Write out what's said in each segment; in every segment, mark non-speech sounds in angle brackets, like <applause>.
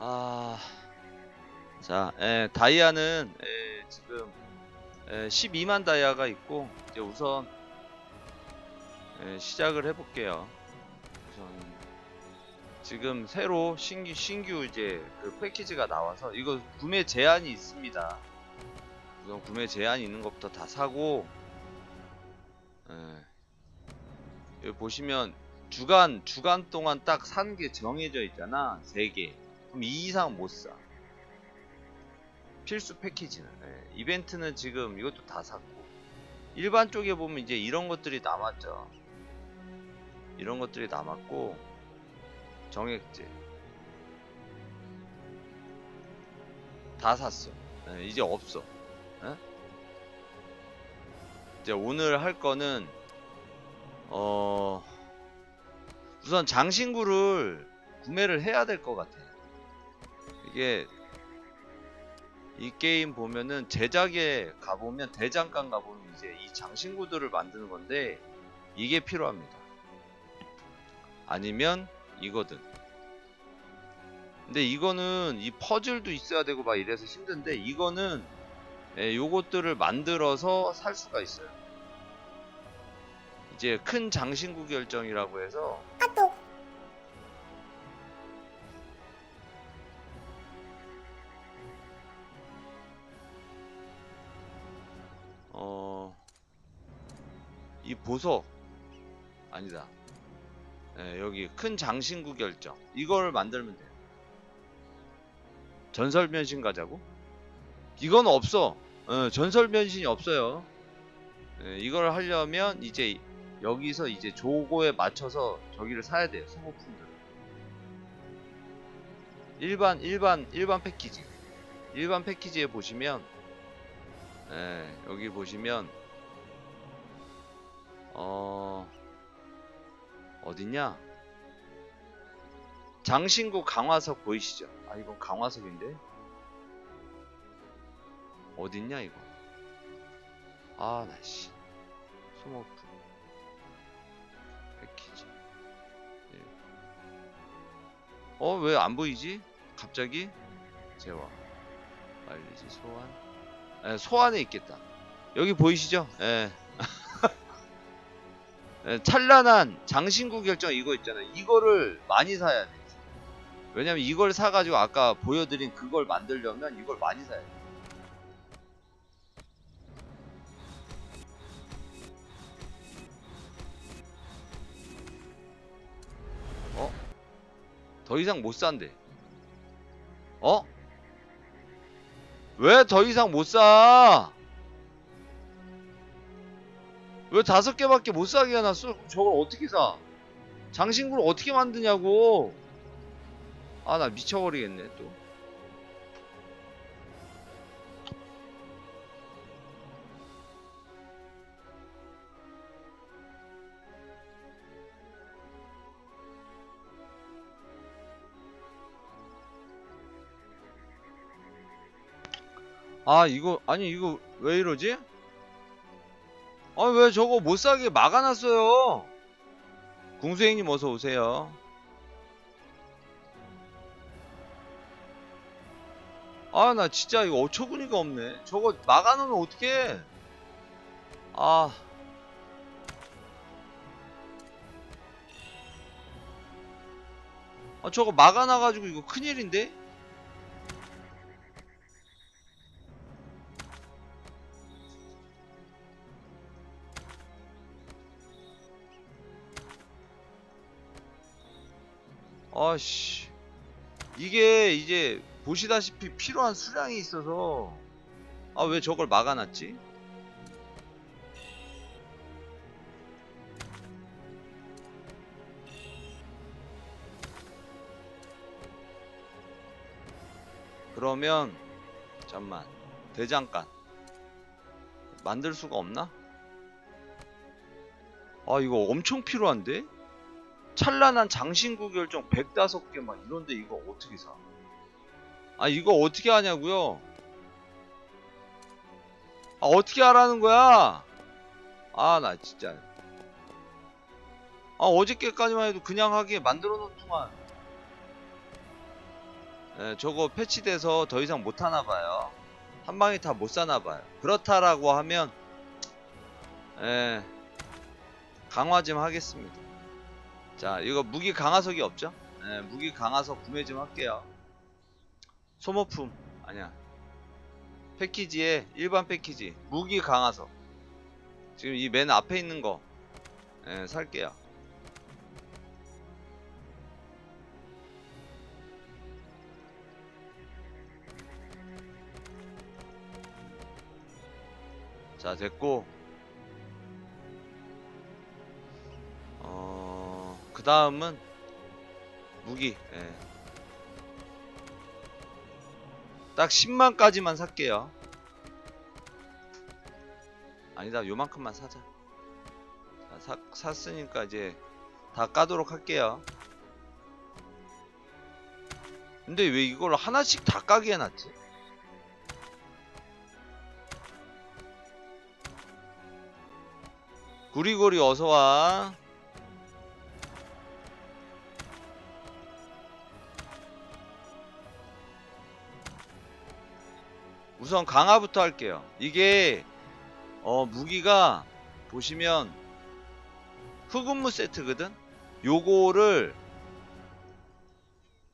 아, 자, 에, 다이아는 에, 지금 에, 12만 다이아가 있고 이제 우선 에, 시작을 해볼게요. 우선 지금 새로 신규 신규 이제 그 패키지가 나와서 이거 구매 제한이 있습니다. 우선 구매 제한이 있는 것부터 다 사고 에, 여기 보시면 주간 주간 동안 딱 산 게 정해져 있잖아 세 개. 그럼 이 이상 못 사. 필수 패키지는 예, 이벤트는 지금 이것도 다 샀고 일반 쪽에 보면 이제 이런 것들이 남았죠. 이런 것들이 남았고 정액제 다 샀어. 예, 이제 없어. 예? 이제 오늘 할 거는 어 우선 장신구를 구매를 해야 될 것 같아. 이게 이 게임 보면은 제작에 가보면 대장간 가보면 이제 이 장신구들을 만드는 건데 이게 필요합니다. 아니면 이거든. 근데 이거는 이 퍼즐도 있어야 되고 막 이래서 힘든데 이거는 예, 요것들을 만들어서 살 수가 있어요. 이제 큰 장신구 결정이라고 해서 이 보석 아니다. 예, 여기 큰 장신구 결정 이걸 만들면 돼요. 전설 변신 가자고? 이건 없어. 어, 전설 변신이 없어요. 예, 이걸 하려면 이제 여기서 이제 조고에 맞춰서 저기를 사야 돼요. 소모품들. 일반 일반 일반 패키지. 일반 패키지에 보시면 예, 여기 보시면 어 어딨냐? 장신구 강화석 보이시죠? 아 이건 강화석인데 어딨냐 이거? 아 나씨 소모품 패키지 어왜 안 보이지? 갑자기 재화 알리지 소환 예, 소환에 있겠다. 여기 보이시죠? 예. <laughs> 예, 찬란한 장신구 결정 이거 있잖아요. 이거를 많이 사야 돼. 왜냐면 이걸 사가지고 아까 보여드린 그걸 만들려면 이걸 많이 사야 돼. 어? 더 이상 못 산대. 어? 왜 더 이상 못 사? 왜 다섯 개밖에 못 사게 해놨어? 저걸 어떻게 사? 장신구를 어떻게 만드냐고? 아, 나 미쳐버리겠네, 또. 아, 이거, 아니, 이거 왜 이러지? 아, 왜 저거 못 사게 막아놨어요? 궁수행님 어서 오세요. 아, 나 진짜 이거 어처구니가 없네. 저거 막아놓으면 어떡해? 아. 아, 저거 막아놔가지고 이거 큰일인데? 아씨 이게 이제 보시다시피 필요한 수량이 있어서 아 왜 저걸 막아놨지? 그러면 잠만 대장간 만들 수가 없나? 아 이거 엄청 필요한데? 찬란한 장신구 결정 105개 막 이런데 이거 어떻게 사? 아 이거 어떻게 하냐고요? 아 어떻게 하라는 거야? 아 나 진짜 아 어저께까지만 해도 그냥 하게 만들어 놓더만 예, 저거 패치돼서 더 이상 못 하나 봐요. 한 방에 다 못 사나 봐요. 그렇다라고 하면 예, 강화 좀 하겠습니다. 자, 이거 무기 강화석이 없죠? 예, 무기 강화석 구매 좀 할게요. 소모품 아니야. 패키지에 일반 패키지 무기 강화석 지금 이 맨 앞에 있는 거 예, 살게요. 자 됐고 다음은 무기. 예. 딱 10만까지만 살게요. 아니다 요만큼만 사자. 자, 사, 샀으니까 이제 다 까도록 할게요. 근데 왜 이걸 하나씩 다 까게 해놨지? 구리구리 어서와 우선 강화부터 할게요. 이게 어 무기가 보시면 흑운무 세트거든? 요거를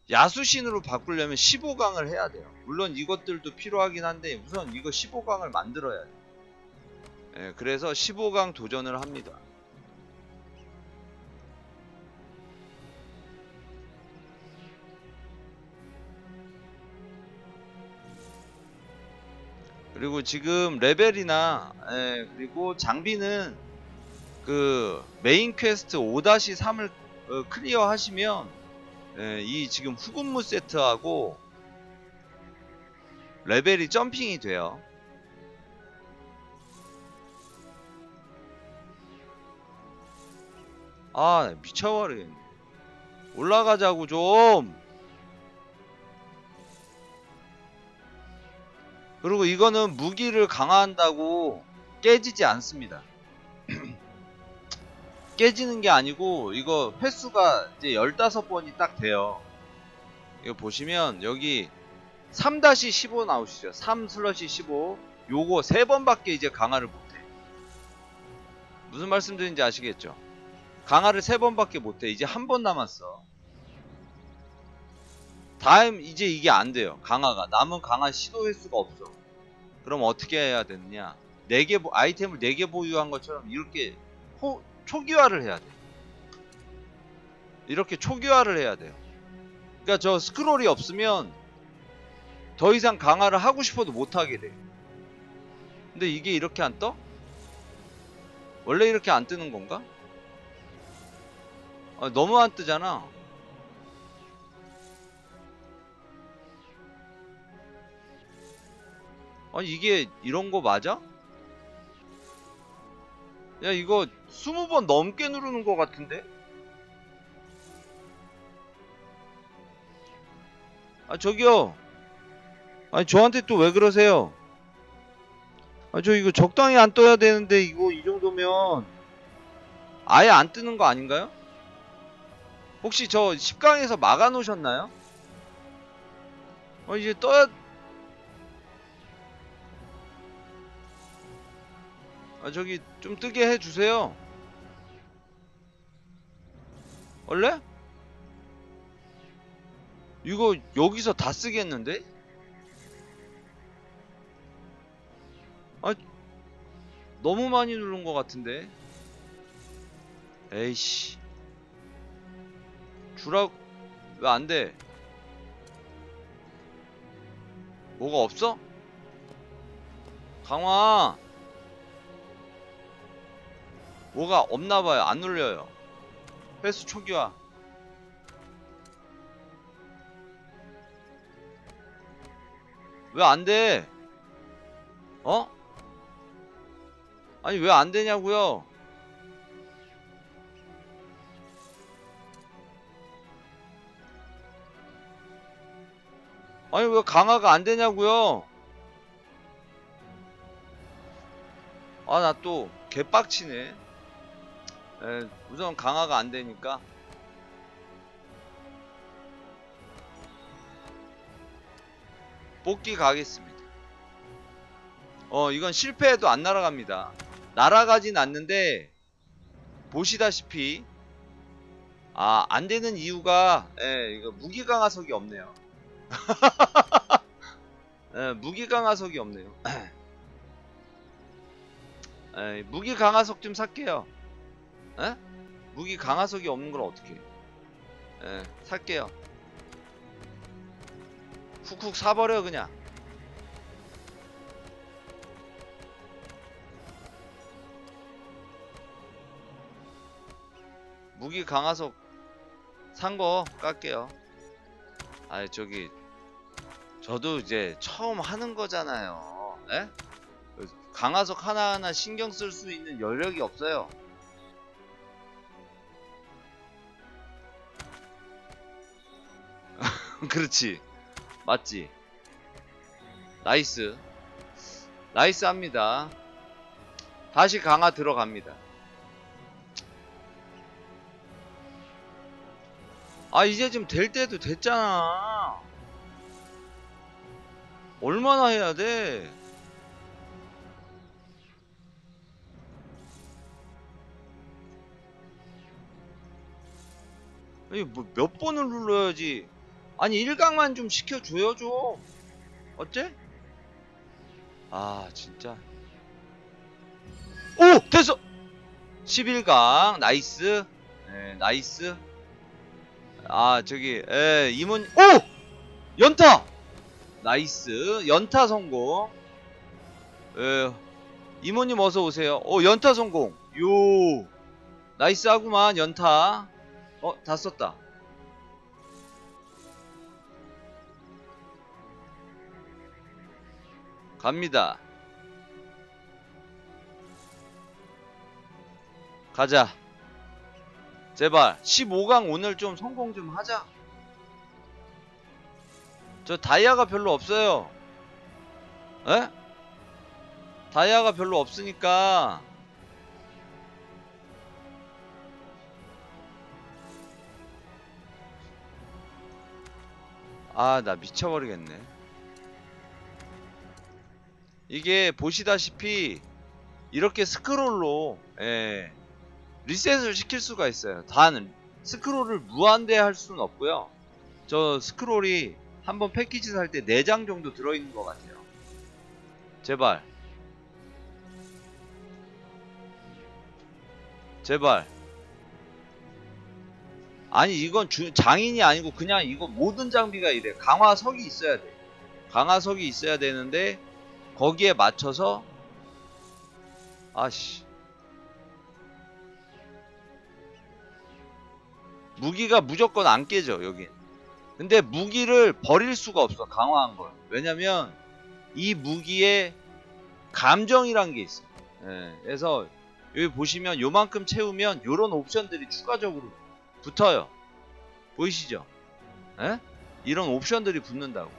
야수신으로 바꾸려면 15강을 해야 돼요. 물론 이것들도 필요하긴 한데 우선 이거 15강을 만들어야 돼요. 예, 그래서 15강 도전을 합니다. 그리고 지금 레벨이나 예, 그리고 장비는 그 메인 퀘스트 5-3을 어, 클리어 하시면 예, 이 지금 후근무 세트하고 레벨이 점핑이 돼요. 아 미쳐버리겠네 올라가자고 좀 그리고 이거는 무기를 강화한다고 깨지지 않습니다. <clears throat> 깨지는 게 아니고 이거 횟수가 이제 15번이 딱 돼요. 이거 보시면 여기 3-15 나오시죠. 3 슬러시 15 요거 3번밖에 이제 강화를 못해. 무슨 말씀드린지 아시겠죠? 강화를 세 번밖에 못해. 이제 한 번 남았어. 다음 이제 이게 안 돼요. 강화가 남은 강화 시도 횟수가 없어. 그럼 어떻게 해야 되느냐? 4개 아이템을 4개 보유한 것처럼 이렇게 호, 초기화를 해야 돼. 이렇게 초기화를 해야 돼요. 그러니까 저 스크롤이 없으면 더 이상 강화를 하고 싶어도 못 하게 돼. 근데 이게 이렇게 안 떠? 원래 이렇게 안 뜨는 건가? 아, 너무 안 뜨잖아. 아니 이게 이런 거 맞아? 야 이거 20번 넘게 누르는 거 같은데? 아 저기요 아니 저한테 또 왜 그러세요 아 저 이거 적당히 안 떠야 되는데 이거 이 정도면 아예 안 뜨는 거 아닌가요? 혹시 저 10강에서 막아 놓으셨나요? 어 이제 떠야 아 저기 좀 뜨게 해 주세요. 원래? 이거 여기서 다 쓰겠는데? 아 너무 많이 누른 것 같은데. 에이씨. 주라 왜안 돼? 뭐가 없어? 강화 뭐가 없나봐요 안 눌려요 횟수 초기화 왜 안 돼? 어? 아니 왜 안 되냐고요? 아니 왜 강화가 안 되냐고요? 아 나 또 개빡치네. 에, 우선 강화가 안 되니까 뽑기 가겠습니다. 어 이건 실패해도 안 날아갑니다. 날아가진 않는데 보시다시피 아 안되는 이유가 예, 이거 무기 강화석이 없네요. <laughs> 예, 무기 강화석이 없네요. 예, 무기 강화석 좀 살게요. 예? 무기 강화석이 없는 걸 어떻게? 예, 살게요. 훅훅 사버려 그냥. 무기 강화석 산거 깔게요. 아 저기 저도 이제 처음 하는 거잖아요. 에? 강화석 하나하나 신경 쓸 수 있는 여력이 없어요. <laughs> 그렇지. 맞지? 나이스. 나이스 합니다. 다시 강화 들어갑니다. 아, 이제 좀 될 때도 됐잖아. 얼마나 해야 돼? 아니, 뭐 몇 번을 눌러야지. 아니, 일강만 좀 시켜줘요, 좀. 어째? 아, 진짜. 오! 됐어! 11강, 나이스. 네, 나이스. 아, 저기, 에, 임원, 오! 연타! 나이스. 연타 성공. 에, 이모님 어서 오세요. 오, 연타 성공. 요. 나이스 하구만, 연타. 어, 다 썼다. 갑니다. 가자. 제발 15강 오늘 좀 성공 좀 하자. 저 다이아가 별로 없어요. 에? 다이아가 별로 없으니까 아 나 미쳐버리겠네. 이게 보시다시피 이렇게 스크롤로 예, 리셋을 시킬 수가 있어요. 단 스크롤을 무한대 할 수는 없고요. 저 스크롤이 한번 패키지 살 때 4장 정도 들어있는 것 같아요. 제발. 제발. 아니 이건 주- 장인이 아니고 그냥 이거 모든 장비가 이래. 강화석이 있어야 돼. 강화석이 있어야 되는데 거기에 맞춰서 아씨. 무기가 무조건 안 깨져 여긴 근데 무기를 버릴 수가 없어 강화한 걸. 왜냐면 이 무기에 감정이란 게 있어. 예, 그래서 여기 보시면 요만큼 채우면 요런 옵션들이 추가적으로 붙어요. 보이시죠? 예? 이런 옵션들이 붙는다고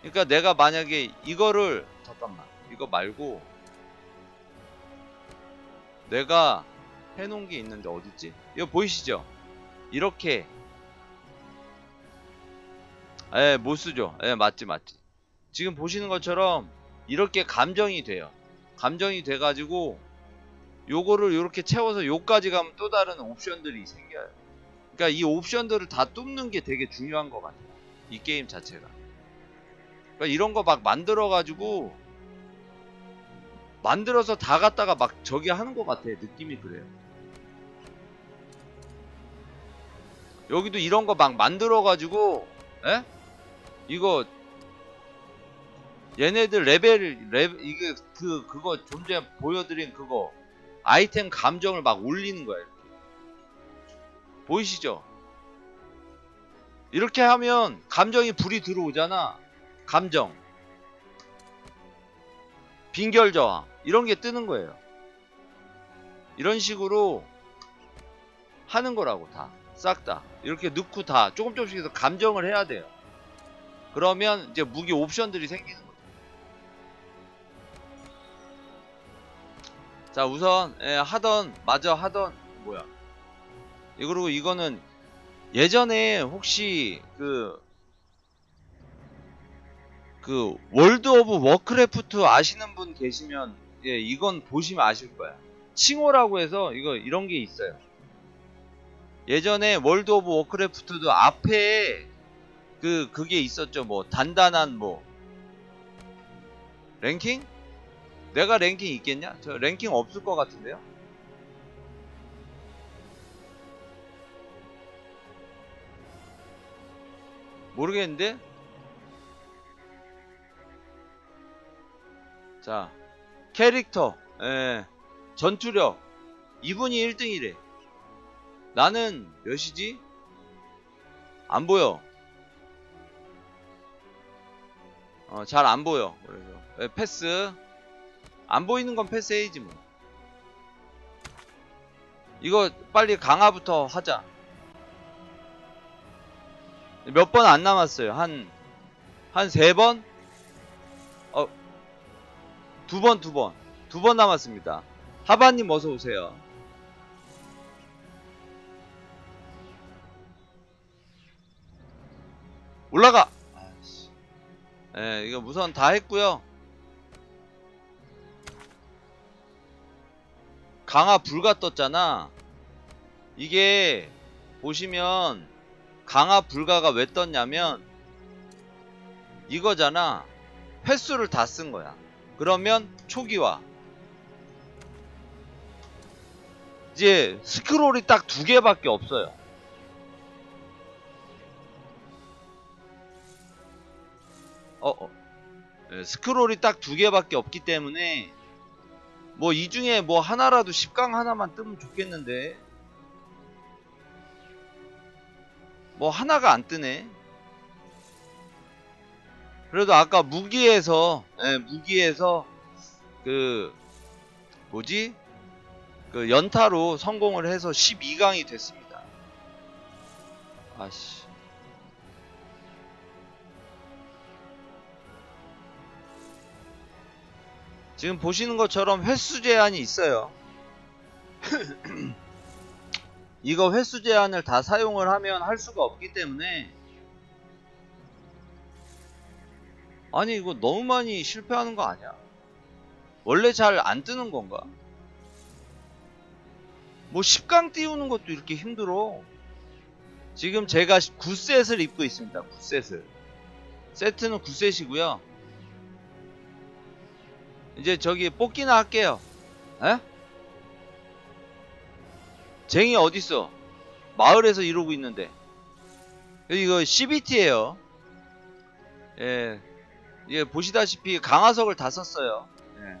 그러니까 내가 만약에 이거를 잠깐만 이거 말고 내가 해놓은 게 있는데 어딨지? 이거 보이시죠? 이렇게 예, 못 쓰죠. 예, 맞지, 맞지. 지금 보시는 것처럼 이렇게 감정이 돼요. 감정이 돼가지고 요거를 이렇게 채워서 요까지 가면 또 다른 옵션들이 생겨요. 그러니까 이 옵션들을 다 뚫는 게 되게 중요한 것 같아요. 이 게임 자체가. 그러니까 이런 거 막 만들어가지고 만들어서 다 갖다가 막 저기 하는 것 같아. 느낌이 그래요. 여기도 이런 거 막 만들어가지고, 에? 이거 얘네들 레벨 레벨 이게 그 그거 좀 전에 보여드린 그거 아이템 감정을 막 올리는 거예요. 보이시죠? 이렇게 하면 감정이 불이 들어오잖아. 감정. 빈결 저항. 이런 게 뜨는 거예요. 이런 식으로 하는 거라고 다. 싹 다. 이렇게 넣고 다 조금 조금씩 해서 감정을 해야 돼요. 그러면 이제 무기 옵션들이 생기는 거죠. 자, 우선 예, 하던 마저 하던 뭐야? 이 그리고 이거는 예전에 혹시 그 그 월드 오브 워크래프트 아시는 분 계시면 예, 이건 보시면 아실 거야. 칭호라고 해서 이거 이런 게 있어요. 예전에 월드 오브 워크래프트도 앞에 그 그게 있었죠. 뭐 단단한 뭐 랭킹? 내가 랭킹 있겠냐? 저 랭킹 없을 것 같은데요. 모르겠는데? 자, 캐릭터, 예, 전투력, 이분이 1등이래. 나는 몇이지? 안 보여. 어, 잘 안 보여. 그래서 예, 패스. 안 보이는 건 패스해야지 뭐. 이거 빨리 강화부터 하자. 몇 번 안 남았어요. 한, 한 세 번? 어, 두 번, 두 번. 두 번 남았습니다. 하바님 어서 오세요. 올라가! 예, 이거 우선 다 했고요. 강화 불가 떴잖아. 이게 보시면 강화 불가가 왜 떴냐면 이거잖아. 횟수를 다 쓴 거야. 그러면 초기화. 이제 스크롤이 딱 두 개밖에 없어요. 어, 어. 예, 스크롤이 딱 두 개밖에 없기 때문에 뭐 이 중에 뭐 하나라도 10강 하나만 뜨면 좋겠는데 뭐 하나가 안 뜨네 그래도 아까 무기에서 예, 무기에서 그 뭐지? 그 연타로 성공을 해서 12강이 됐습니다. 아씨. 지금 보시는 것처럼 횟수 제한이 있어요. <clears throat> 이거 횟수 제한을 다 사용을 하면 할 수가 없기 때문에 아니 이거 너무 많이 실패하는 거 아니야? 원래 잘 안 뜨는 건가? 뭐 10강 띄우는 것도 이렇게 힘들어. 지금 제가 9셋을 입고 있습니다. 9셋을. 세트는 9셋이고요. 이제 저기 뽑기나 할게요. 에? 쟁이 어딨어? 마을에서 이러고 있는데. 이거 CBT에요. 예. 예, 보시다시피 강화석을 다 썼어요. 예.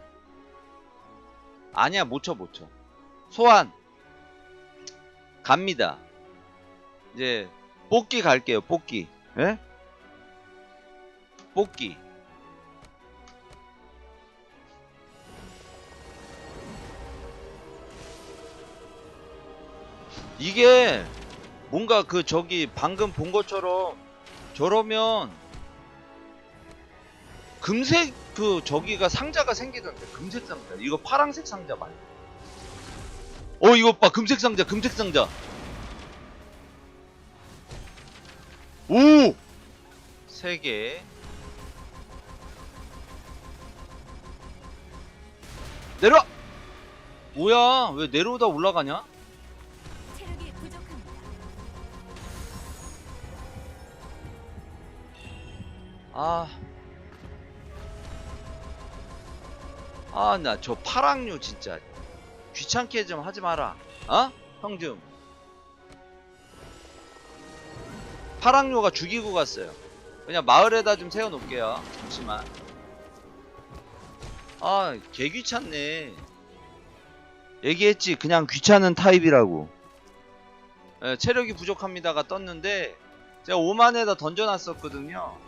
아니야, 못 쳐, 못 쳐. 소환. 갑니다. 이제, 뽑기 갈게요, 뽑기. 예? 뽑기. 이게 뭔가 그 저기 방금 본 것처럼 저러면 금색 그 저기가 상자가 생기던데 금색 상자 이거 파랑색 상자 말고 어 이거 봐 금색 상자 금색 상자 오! 세 개 내려와! 뭐야 왜 내려오다 올라가냐? 체력이 부족합니다. 아. 아, 나 저 파랑류 진짜 귀찮게 좀 하지 마라. 어? 형 좀. 파랑류가 죽이고 갔어요. 그냥 마을에다 좀 세워 놓을게요. 잠시만. 아, 개 귀찮네. 얘기했지. 그냥 귀찮은 타입이라고. 예, 체력이 부족합니다가 떴는데 제가 5만에다 던져놨었거든요.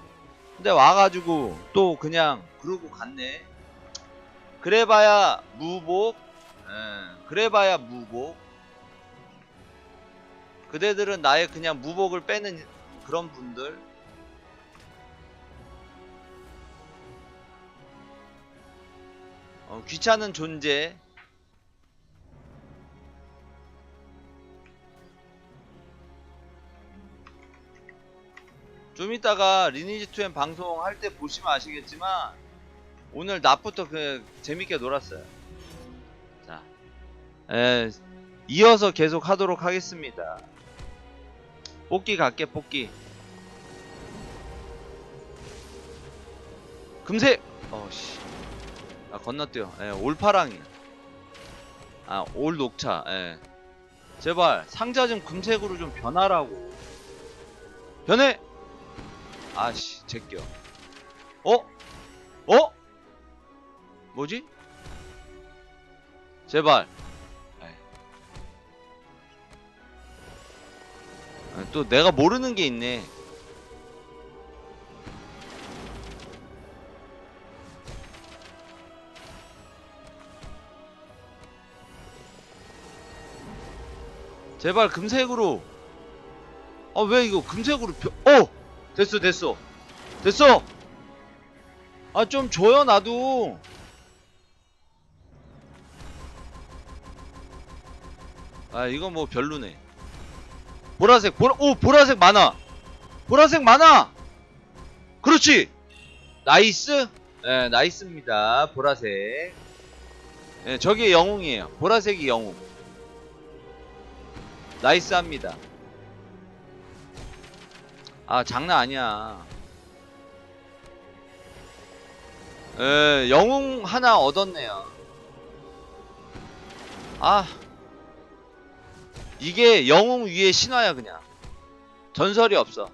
근데 와가지고 또 그냥 그러고 갔네. 그래봐야 무복. 예, 그래봐야 무복. 그대들은 나의 그냥 무복을 빼는 그런 분들. 어, 귀찮은 존재. 좀 이따가 리니지 2엔 방송 할 때 보시면 아시겠지만 오늘 낮부터 그 재밌게 놀았어요. 자, 에, 이어서 계속 하도록 하겠습니다. 뽑기 갈게 뽑기. 금색. 어씨. 아 건너뛰어. 예, 올파랑이. 아, 올 녹차. 예. 제발 상자 좀 금색으로 좀 변하라고. 변해. 아씨, 제껴. 어? 어? 뭐지? 제발. 또 내가 모르는 게 있네. 제발 금색으로. 아 왜 이거 금색으로 펴? 어 됐어 됐어 됐어. 아 좀 줘요 나도. 아 이거 뭐 별로네. 보라색 보라 오 보라색 많아. 보라색 많아. 그렇지. 나이스. 예 나이스입니다. 보라색. 예 저게 영웅이에요. 보라색이 영웅. 나이스합니다. 아 장난 아니야. 에 영웅 하나 얻었네요. 아 이게 영웅 위에 신화야 그냥 전설이 없어.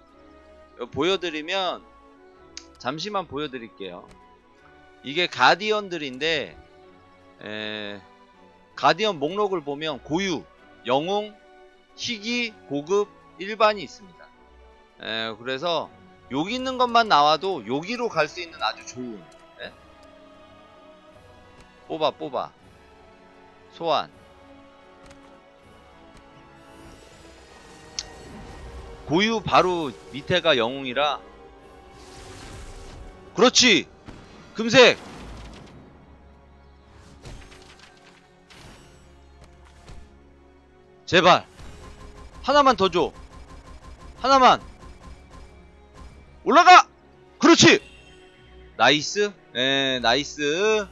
보여드리면 잠시만 보여드릴게요. 이게 가디언들인데 에 가디언 목록을 보면 고유, 영웅, 희귀, 고급, 일반이 있습니다. 에, 그래서 여기 있는 것만 나와도 여기로 갈 수 있는 아주 좋은 예? 뽑아 뽑아 소환 고유 바로 밑에가 영웅이라 그렇지 금색 제발 하나만 더 줘. 하나만. 올라가! 그렇지! 나이스. 에, 나이스.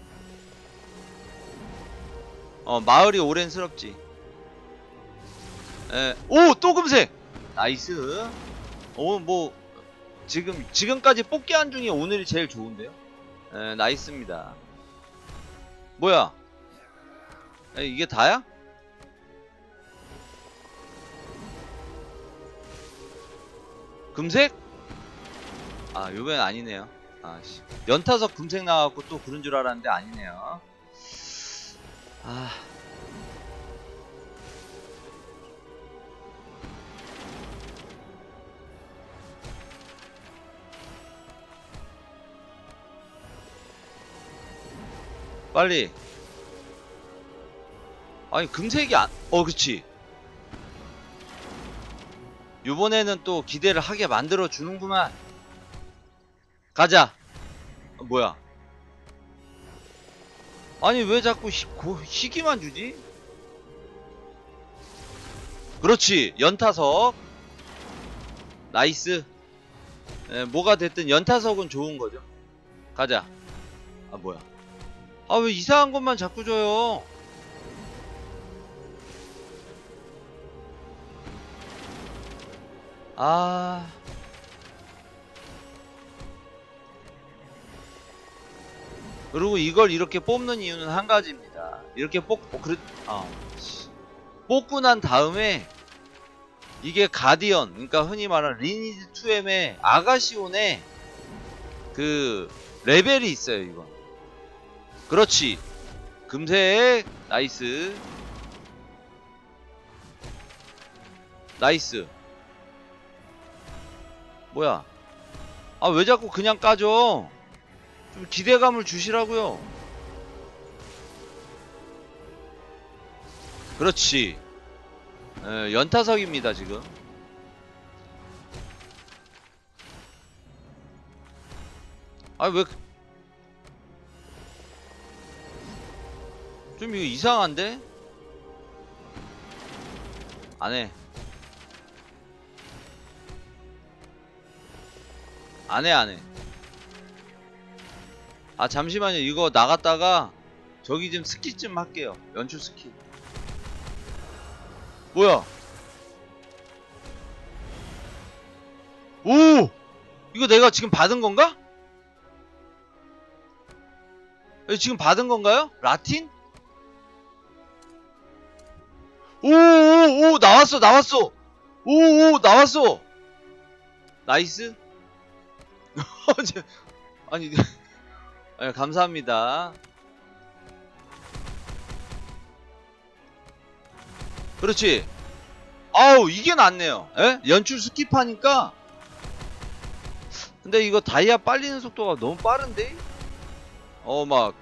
어, 마을이 오랜스럽지. 에, 오! 또 금색! 나이스. 오, 뭐, 지금, 지금까지 뽑기 한 중에 오늘이 제일 좋은데요? 에, 나이스입니다. 뭐야? 에, 이게 다야? 금색? 아 요번엔 아니네요 아씨 연타석 금색 나와갖고 또 그런 줄 알았는데 아니네요 아 빨리 아니 금색이 안.. 어 그치 요번에는 또 기대를 하게 만들어 주는구만. 가자. 어, 뭐야? 아니 왜 자꾸 희, 고, 희귀만 주지? 그렇지 연타석 나이스 에, 뭐가 됐든 연타석은 좋은 거죠 가자 아 뭐야 아 왜 이상한 것만 자꾸 줘요 아. 그리고 이걸 이렇게 뽑는 이유는 한 가지입니다. 이렇게 뽑고, 그래, 아, 씨. 뽑고 난 다음에, 이게 가디언, 그러니까 흔히 말하는 리니지 2M의 아가시온의 그, 레벨이 있어요, 이건. 그렇지. 금색, 나이스. 나이스. 뭐야? 아 왜 자꾸 그냥 까줘? 좀 기대감을 주시라고요. 그렇지. 에, 연타석입니다 지금. 아 왜? 좀 이거 이상한데? 안 해. 안해 안해 아 잠시만요 이거 나갔다가 저기 좀 스키 좀 할게요 연출 스키 뭐야 오 이거 내가 지금 받은 건가? 지금 받은 건가요? 라틴? 오오오 나왔어 나왔어. 오오 나왔어. 나이스. <laughs> 저- 아니 <laughs> 아니, 감사합니다. 그렇지. 아우 이게 낫네요. 에? 연출 스킵하니까. 근데 이거 다이아 빨리는 속도가 너무 빠른데? 어 막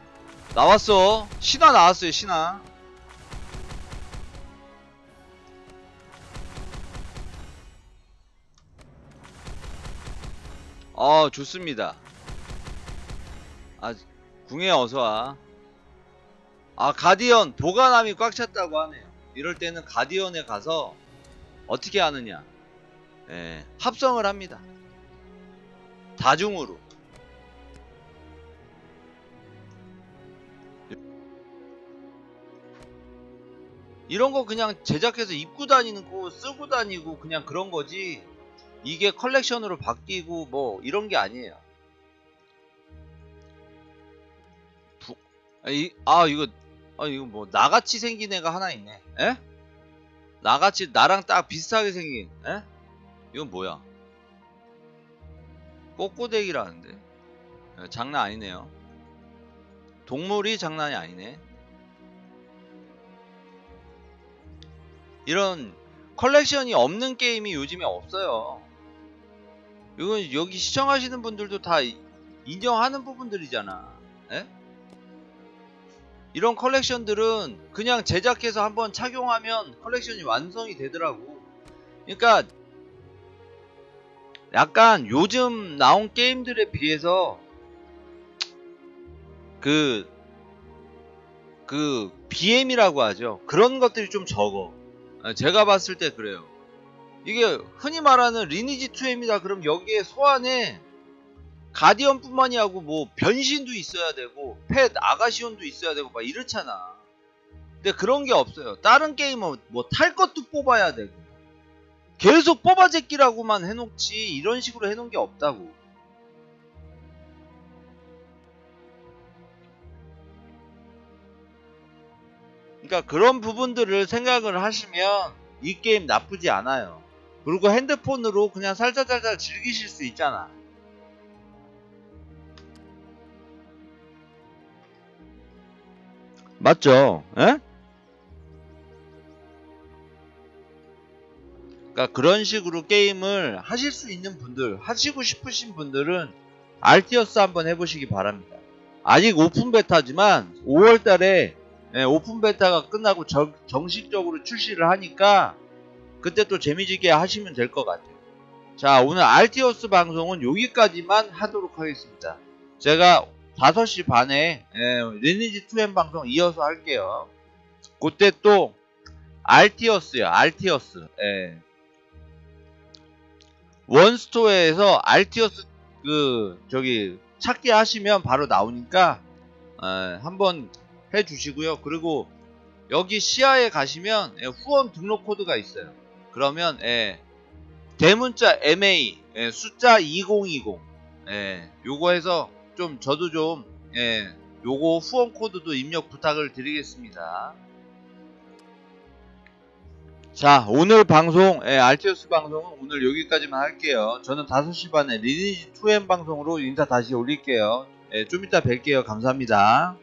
나왔어. 신화 나왔어요 신화 어 좋습니다. 아 궁에 어서와. 아 가디언 보관함이 꽉 찼다고 하네요. 이럴 때는 가디언에 가서 어떻게 하느냐. 예, 합성을 합니다. 다중으로. 이런 거 그냥 제작해서 입고 다니는 거 쓰고 다니고 그냥 그런 거지 이게 컬렉션으로 바뀌고 뭐 이런 게 아니에요. 부... 아, 이, 아 이거 아 이거 뭐 나같이 생긴 애가 하나 있네. 에? 나같이 나랑 딱 비슷하게 생긴. 에? 이건 뭐야? 꼬꼬대기라는데. 에, 장난 아니네요. 동물이 장난이 아니네. 이런 컬렉션이 없는 게임이 요즘에 없어요. 이건 여기 시청하시는 분들도 다 이- 인정하는 부분들이잖아. 에? 이런 컬렉션들은 그냥 제작해서 한번 착용하면 컬렉션이 완성이 되더라고. 그러니까 약간 요즘 나온 게임들에 비해서 그, 그, BM이라고 하죠. 그런 것들이 좀 적어. 아, 제가 봤을 때 그래요. 이게 흔히 말하는 리니지 2M이다 그럼 여기에 소환에 가디언뿐만이 하고 뭐 변신도 있어야 되고 펫 아가시온도 있어야 되고 막 이렇잖아. 근데 그런 게 없어요. 다른 게임은 뭐 탈 것도 뽑아야 되고 계속 뽑아제끼라고만 해놓지 이런 식으로 해놓은 게 없다고. 그러니까 그런 부분들을 생각을 하시면 이 게임 나쁘지 않아요. 그리고 핸드폰으로 그냥 살살살살 즐기실 수 있잖아. 맞죠? 에? 그러니까 그런 식으로 게임을 하실 수 있는 분들, 하시고 싶으신 분들은 알티어스 한번 해보시기 바랍니다. 아직 오픈 베타지만 5월달에 예, 오픈 베타가 끝나고 정, 정식적으로 출시를 하니까 그때 또 재미지게 하시면 될 것 같아요. 자, 오늘 알티어스 방송은 여기까지만 하도록 하겠습니다. 제가 5시 반에 예, 리니지 2M 방송 이어서 할게요. 그때 또 알티어스요, 알티어스. 예. 원스토어에서 알티어스 그 저기 찾기 하시면 바로 나오니까 예, 한번 해주시고요. 그리고 여기 시야에 가시면 예, 후원 등록 코드가 있어요. 그러면 예, 대문자 MA 예, 숫자 2020 예, 요거 해서 좀 저도 좀 예, 요거 후원 코드도 입력 부탁을 드리겠습니다. 자 오늘 방송 예, 알티오스 방송은 오늘 여기까지만 할게요. 저는 5시 반에 리니지 2M 방송으로 인사 다시 올릴게요. 예, 좀 이따 뵐게요. 감사합니다.